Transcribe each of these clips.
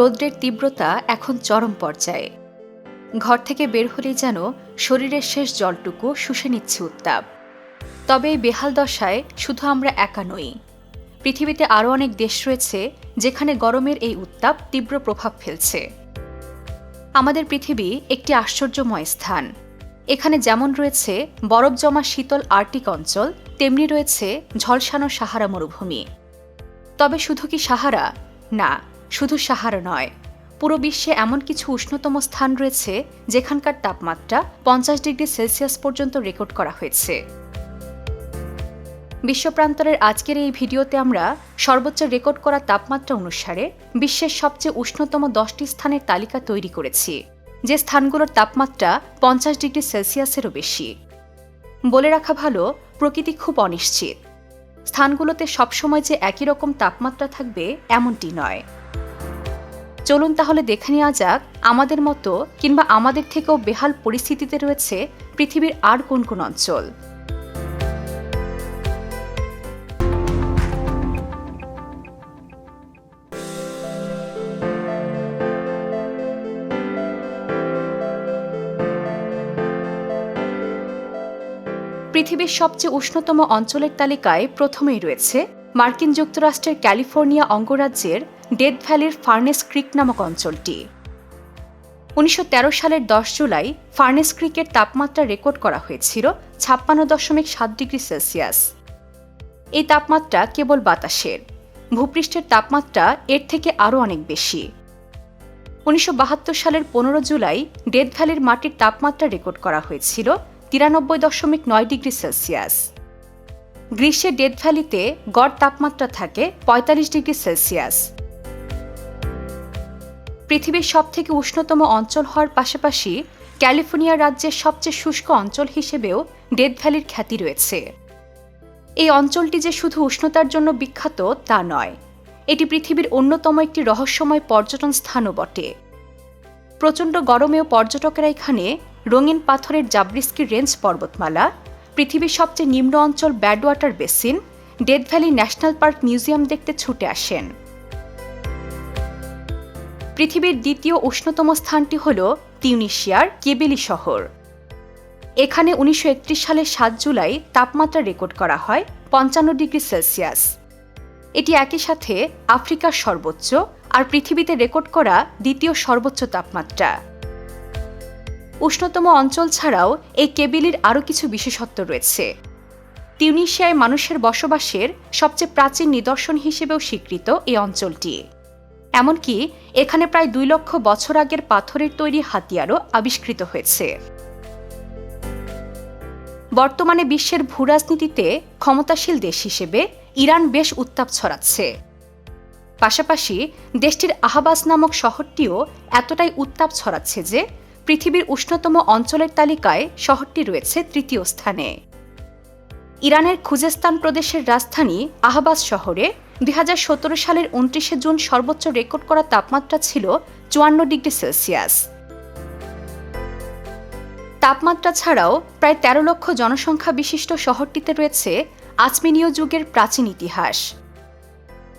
রৌদ্রের তীব্রতা এখন চরম পর্যায়ে। ঘর থেকে বের হলেই যেন শরীরের শেষ জলটুকু শুষে নিচ্ছে উত্তাপ। তবে এই বেহাল দশায় শুধু আমরা একা নই। পৃথিবীতে আরও অনেক দেশ রয়েছে যেখানে গরমের এই উত্তাপ তীব্র প্রভাব ফেলছে। আমাদের পৃথিবী একটি আশ্চর্যময় স্থান। এখানে যেমন রয়েছে বরফ জমা শীতল আর্টিক অঞ্চল, তেমনি রয়েছে ঝলসানো সাহারা মরুভূমি। তবে শুধু কি সাহারা? না। শুধু সাহারা নয়, পুরো বিশ্বে এমন কিছু উষ্ণতম স্থান রয়েছে যেখানকার তাপমাত্রা পঞ্চাশ ডিগ্রি সেলসিয়াস পর্যন্ত রেকর্ড করা হয়েছে। বিশ্বপ্রান্তরের আজকের এই ভিডিওতে আমরা সর্বোচ্চ রেকর্ড করা তাপমাত্রা অনুসারে বিশ্বের সবচেয়ে উষ্ণতম দশটি স্থানের তালিকা তৈরি করেছি, যে স্থানগুলোর তাপমাত্রা পঞ্চাশ ডিগ্রি সেলসিয়াসেরও বেশি। বলে রাখা ভালো, প্রকৃতি খুব অনিশ্চিত। স্থানগুলোতে সবসময় যে একই রকম তাপমাত্রা থাকবে এমনটি নয়। চলুন তাহলে দেখে নেওয়া যাক আমাদের মতো কিংবা আমাদের থেকেও বেহাল পরিস্থিতিতে রয়েছে পৃথিবীর আর কোন কোন অঞ্চল। পৃথিবীর সবচেয়ে উষ্ণতম অঞ্চলের তালিকায় প্রথমেই রয়েছে মার্কিন যুক্তরাষ্ট্রের ক্যালিফোর্নিয়া অঙ্গরাজ্যের ডেথ ভ্যালির ফার্নেস ক্রিক নামক অঞ্চলটি। উনিশশো তেরো সালের দশ জুলাই ফার্নেস ক্রিকের তাপমাত্রা রেকর্ড করা হয়েছিল ছাপ্পান্ন দশমিক সাত ডিগ্রি সেলসিয়াস। এই তাপমাত্রা কেবল বাতাসের। ভূপৃষ্ঠের তাপমাত্রা এর থেকে আরও অনেক বেশি। উনিশশো বাহাত্তর সালের পনেরো জুলাই ডেথ ভ্যালির মাটির তাপমাত্রা রেকর্ড করা হয়েছিল তিরানব্বই দশমিক নয় ডিগ্রি সেলসিয়াস। গ্রীষ্মের ডেথ ভ্যালিতে গড় তাপমাত্রা থাকে পঁয়তাল্লিশ ডিগ্রি সেলসিয়াস। পৃথিবীর সবথেকে উষ্ণতম অঞ্চল হওয়ার পাশাপাশি ক্যালিফোর্নিয়া রাজ্যের সবচেয়ে শুষ্ক অঞ্চল হিসেবেও ডেথ ভ্যালির খ্যাতি রয়েছে। এই অঞ্চলটি যে শুধু উষ্ণতার জন্য বিখ্যাত, তা নয়। এটি পৃথিবীর অন্যতম একটি রহস্যময় পর্যটন স্থানও বটে। প্রচণ্ড গরমেও পর্যটকেরা এখানে রঙিন পাথরের জাবরিস্কি রেঞ্জ পর্বতমালা, পৃথিবীর সবচেয়ে নিম্ন অঞ্চল Badwater basin, Death Valley National Park museum দেখতে ছুটে আসেন। পৃথিবীর দ্বিতীয় উষ্ণতম স্থানটি হল তিউনিশিয়ার কেবেলি শহর। এখানে উনিশশো একত্রিশ সালের সাত জুলাই তাপমাত্রা রেকর্ড করা হয় পঞ্চান্ন ডিগ্রি সেলসিয়াস। এটি একই সাথে আফ্রিকার সর্বোচ্চ আর পৃথিবীতে রেকর্ড করা দ্বিতীয় সর্বোচ্চ তাপমাত্রা। উষ্ণতম অঞ্চল ছাড়াও এই কেবিলির আরও কিছু বিশেষত্ব রয়েছে। তিউনিশিয়ায় মানুষের বসবাসের সবচেয়ে প্রাচীন নিদর্শন হিসেবেও স্বীকৃত এই অঞ্চলটি। এমনকি এখানে প্রায় দুই লক্ষ বছর আগের পাথরের তৈরি হাতিয়ারও আবিষ্কৃত হয়েছে। বর্তমানে বিশ্বের ভূরাজনীতিতে ক্ষমতাশীল দেশ হিসেবে ইরান বেশ উত্তাপ ছড়াচ্ছে। পাশাপাশি দেশটির আহাবাস নামক শহরটিও এতটাই উত্তাপ ছড়াচ্ছে যে পৃথিবীর উষ্ণতম অঞ্চলের তালিকায় শহরটি রয়েছে তৃতীয় স্থানে। ইরানের খুজেস্তান প্রদেশের রাজধানী আহবাজ শহরে দুই হাজার সতেরো সালের উনত্রিশে জুন সর্বোচ্চ রেকর্ড করা তাপমাত্রা ছিল চুয়ান্ন ডিগ্রি সেলসিয়াস। তাপমাত্রা ছাড়াও প্রায় ১৩ লক্ষ জনসংখ্যা বিশিষ্ট শহরটিতে রয়েছে আচমেনীয় যুগের প্রাচীন ইতিহাস।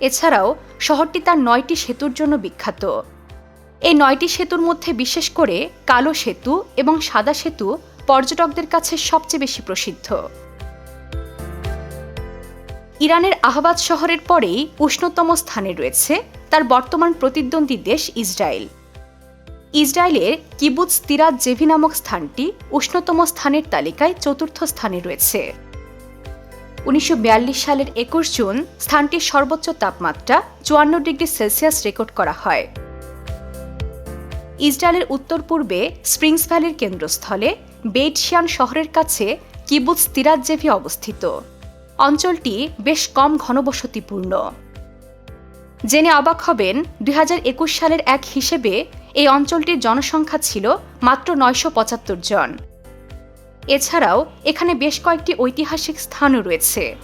এছাড়াও শহরটি তার নয়টি সেতুর জন্য বিখ্যাত। এই নয়টি সেতুর মধ্যে বিশেষ করে কালো সেতু এবং সাদা সেতু পর্যটকদের কাছে সবচেয়ে বেশি প্রসিদ্ধ। ইরানের আহবাদ শহরের পরেই উষ্ণতম স্থানে রয়েছে তার বর্তমান প্রতিদ্বন্দ্বী দেশ ইসরায়েল। ইসরায়েলের কিবুৎস তিরাজ জেভি নামক স্থানটি উষ্ণতম স্থানের তালিকায় চতুর্থ স্থানে রয়েছে। উনিশশো বিয়াল্লিশ সালের একুশ জুন স্থানটির সর্বোচ্চ তাপমাত্রা চুয়ান্ন ডিগ্রি সেলসিয়াস রেকর্ড করা হয়। ইসরায়েলের উত্তর পূর্বে স্প্রিংস ভ্যালির কেন্দ্রস্থলে বেইটশিয়ান শহরের কাছে কিবুৎস তিরাজ্জেভি অবস্থিত। অঞ্চলটি বেশ কম ঘনবসতিপূর্ণ। জেনে অবাক হবেন, দুই হাজার একুশ সালের এক হিসেবে এই অঞ্চলটির জনসংখ্যা ছিল মাত্র নয়শো পঁচাত্তর জন। এছাড়াও এখানে বেশ কয়েকটি ঐতিহাসিক স্থানও রয়েছে।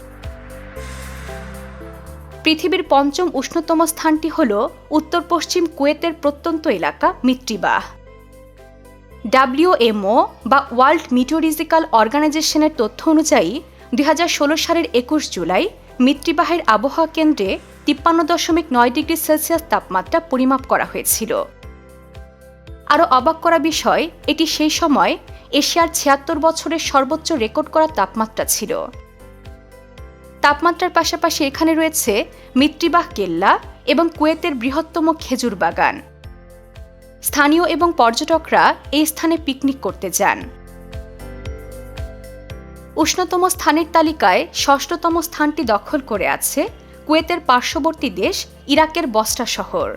পৃথিবীর পঞ্চম উষ্ণতম স্থানটি হল উত্তর পশ্চিম কুয়েতের প্রত্যন্ত এলাকা মিত্রিবাহ ডাব্লিউএমও বা ওয়ার্ল্ড মিটোরিজিক্যাল অর্গানাইজেশনের তথ্য অনুযায়ী দুই হাজার ষোলো সালের একুশ জুলাই মিত্রিবাহের আবহাওয়া কেন্দ্রে তিপ্পান্ন দশমিক নয় ডিগ্রি সেলসিয়াস তাপমাত্রা পরিমাপ করা হয়েছিল। আরও অবাক করা বিষয়, এটি সেই সময় এশিয়ার ছিয়াত্তর বছরের সর্বোচ্চ রেকর্ড করা তাপমাত্রা ছিল। তাপমাত্রার পাশাপাশি এখানে রয়েছে মিত্রিবাহ কেল্লা এবং কুয়েতের বৃহত্তম খেজুর বাগান। স্থানীয় এবং পর্যটকরা এই স্থানে পিকনিক করতে যান। উষ্ণতম স্থানের তালিকায় ষষ্ঠতম স্থানটি দখল করে আছে কুয়েতের পার্শ্ববর্তী দেশ ইরাকের বস্টা শহর।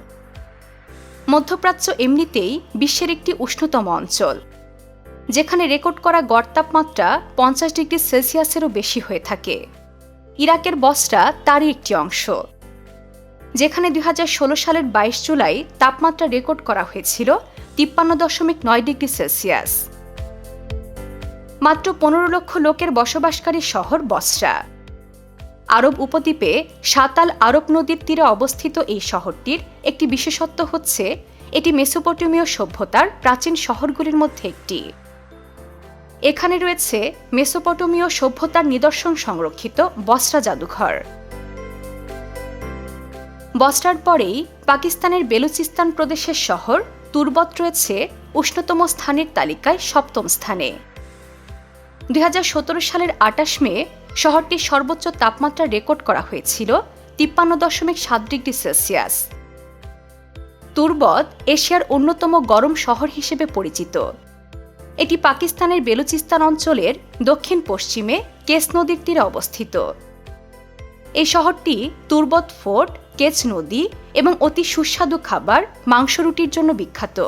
মধ্যপ্রাচ্য এমনিতেই বিশ্বের একটি উষ্ণতম অঞ্চল, যেখানে রেকর্ড করা গড় তাপমাত্রা পঞ্চাশ ডিগ্রি সেলসিয়াসেরও বেশি হয়ে থাকে। ইরাকের বসরা তারই একটি অংশ, যেখানে দু হাজার ষোলো সালের বাইশ জুলাই তাপমাত্রা রেকর্ড করা হয়েছিল তিপ্পান্ন দশমিক নয় ডিগ্রি সেলসিয়াস। মাত্র পনেরো লক্ষ লোকের বসবাসকারী শহর বসরা। আরব উপদ্বীপে সাতাল আরব নদীর তীরে অবস্থিত এই শহরটির একটি বিশেষত্ব হচ্ছে, এটি মেসোপটেমীয় সভ্যতার প্রাচীন শহরগুলির মধ্যে একটি। এখানে রয়েছে মেসোপটেমীয় সভ্যতার নিদর্শন সংরক্ষিত বসরা জাদুঘর। বস্টার পরেই পাকিস্তানের বেলুচিস্তান প্রদেশের শহর, তুরবত রয়েছে উষ্ণতম স্থানের তালিকায় সপ্তম স্থানে। দুই হাজার সতেরো সালের আটাশ মে শহরটির সর্বোচ্চ তাপমাত্রা রেকর্ড করা হয়েছিল তিপ্পান্ন দশমিক সাত ডিগ্রি সেলসিয়াস। তুরবত এশিয়ার অন্যতম গরম শহর হিসেবে পরিচিত। এটি পাকিস্তানের বেলুচিস্তান অঞ্চলের দক্ষিণ পশ্চিমে কেস নদীর তীরে অবস্থিত। এই শহরটি তুরবত ফোর্ট কেচ নদী এবং অতি সুস্বাদু খাবার, মাংস রুটির জন্য বিখ্যাত।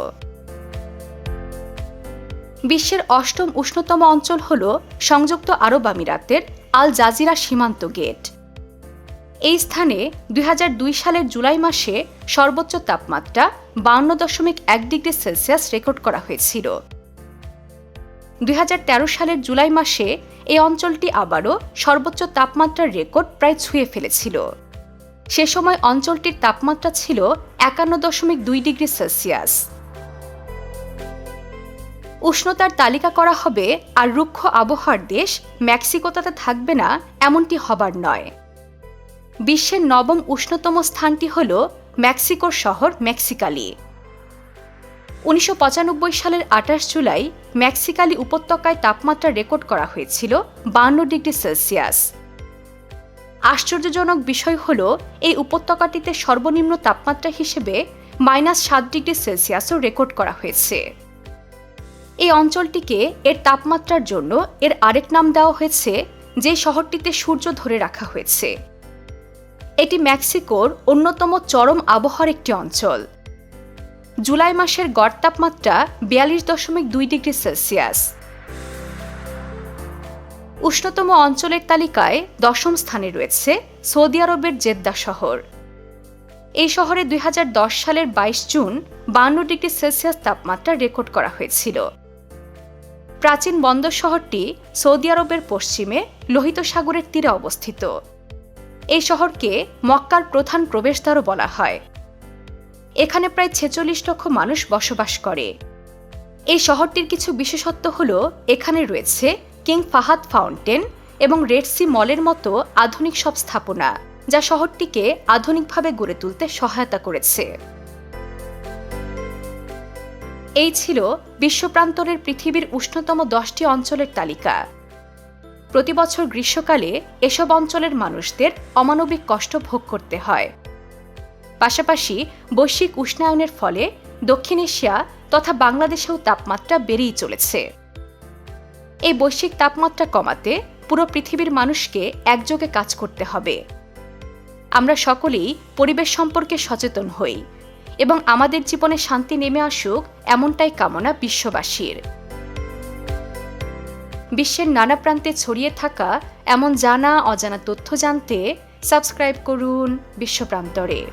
বিশ্বের অষ্টম উষ্ণতম অঞ্চল হল সংযুক্ত আরব আমিরাতের আল জাজিরা সীমান্ত গেট। এই স্থানে দুই হাজার দুই সালের জুলাই মাসে সর্বোচ্চ তাপমাত্রা বান্ন দশমিক এক ডিগ্রি সেলসিয়াস রেকর্ড করা হয়েছিল। দুই হাজার তেরো সালের জুলাই মাসে এই অঞ্চলটি আবারও সর্বোচ্চ তাপমাত্রার রেকর্ড প্রায় ছুঁয়ে ফেলেছিল। সে সময় অঞ্চলটির তাপমাত্রা ছিল একান্ন দশমিক দুই ডিগ্রি সেলসিয়াস। উষ্ণতার তালিকা করা হবে আর রুক্ষ আবহাওয়ার দেশ মেক্সিকো তাতে থাকবে না, এমনটি হবার নয়। বিশ্বের নবম উষ্ণতম স্থানটি হল মেক্সিকোর শহর মেক্সিকালি। উনিশশো পঁচানব্বই সালের আঠাশ জুলাই মেক্সিকালি উপত্যকায় তাপমাত্রা রেকর্ড করা হয়েছিল বান্ন ডিগ্রি সেলসিয়াস। আশ্চর্যজনক বিষয় হল, এই উপত্যকাটিতে সর্বনিম্ন তাপমাত্রা হিসেবে মাইনাস সাত ডিগ্রি সেলসিয়াসও রেকর্ড করা হয়েছে। এই অঞ্চলটিকে এর তাপমাত্রার জন্য এর আরেক নাম দেওয়া হয়েছে, যে শহরটিতে সূর্য ধরে রাখা হয়েছে। এটি মেক্সিকোর অন্যতম চরম আবহাওয়ার একটি অঞ্চল। জুলাই মাসের গড় তাপমাত্রা বিয়াল্লিশ দশমিক দুই ডিগ্রি সেলসিয়াস। উষ্ণতম অঞ্চলের তালিকায় দশম স্থানে রয়েছে সৌদি আরবের জেদ্দা শহর। এই শহরে দুই হাজার দশ সালের বাইশ জুন বান্ন ডিগ্রি সেলসিয়াস তাপমাত্রা রেকর্ড করা হয়েছিল। প্রাচীন বন্দর শহরটি সৌদি আরবের পশ্চিমে লোহিত সাগরের তীরে অবস্থিত। এই শহরকে মক্কার প্রধান প্রবেশদ্বারও বলা হয়। এখানে প্রায় ছেচল্লিশ লক্ষ মানুষ বসবাস করে। এই শহরটির কিছু বিশেষত্ব হল, এখানে রয়েছে কিং ফাহাদ ফাউন্টেন এবং রেডসি মলের মতো আধুনিক সব স্থাপনা, যা শহরটিকে আধুনিকভাবে গড়ে তুলতে সহায়তা করেছে। এই ছিল বিশ্বপ্রান্তরের পৃথিবীর উষ্ণতম দশটি অঞ্চলের তালিকা। প্রতি বছর গ্রীষ্মকালে এসব অঞ্চলের মানুষদের অমানবিক কষ্ট ভোগ করতে হয়। পাশাপাশি বৈশ্বিক উষ্ণায়নের ফলে দক্ষিণ এশিয়া তথা বাংলাদেশেও তাপমাত্রা বেড়েই চলেছে। এই বৈশ্বিক তাপমাত্রা কমাতে পুরো পৃথিবীর মানুষকে একযোগে কাজ করতে হবে। আমরা সকলেই পরিবেশ সম্পর্কে সচেতন হই। এবং আমাদের জীবনে শান্তি নেমে আসুক, এমনটাই কামনা বিশ্ববাসীর। বিশ্বের নানা প্রান্তে ছড়িয়ে থাকা এমন জানা, অজানা তথ্য জানতে সাবস্ক্রাইব করুন বিশ্বপ্রান্তরে